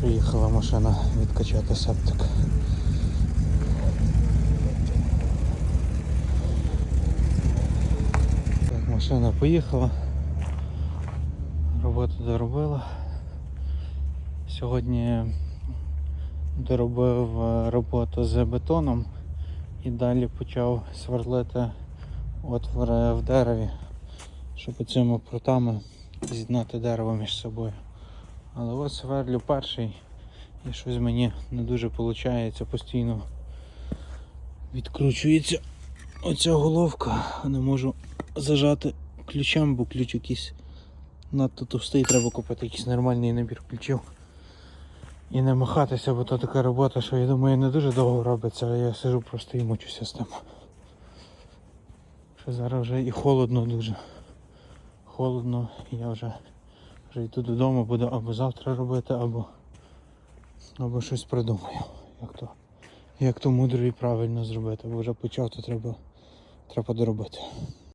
Приїхала машина відкачати септик. Так, машина поїхала. Роботу доробила. Сьогодні доробив е, роботу з бетоном і далі почав сверлити отвори в дереві, щоб цими прутами з'єднати дерево між собою. Але ось сверлю перший і щось мені не дуже виходить, постійно відкручується оця головка, не можу зажати ключем, бо ключ якийсь надто товстий, треба купити якийсь нормальний набір ключів. І не махатися, бо то така робота, що я думаю не дуже довго робиться, а я сижу просто і мучуся з тим. Що зараз вже і холодно дуже. Холодно, і я вже, вже йду додому, буду або завтра робити, або, або щось придумаю. Як то, як то мудро і правильно зробити, бо вже почав, то треба, треба доробити.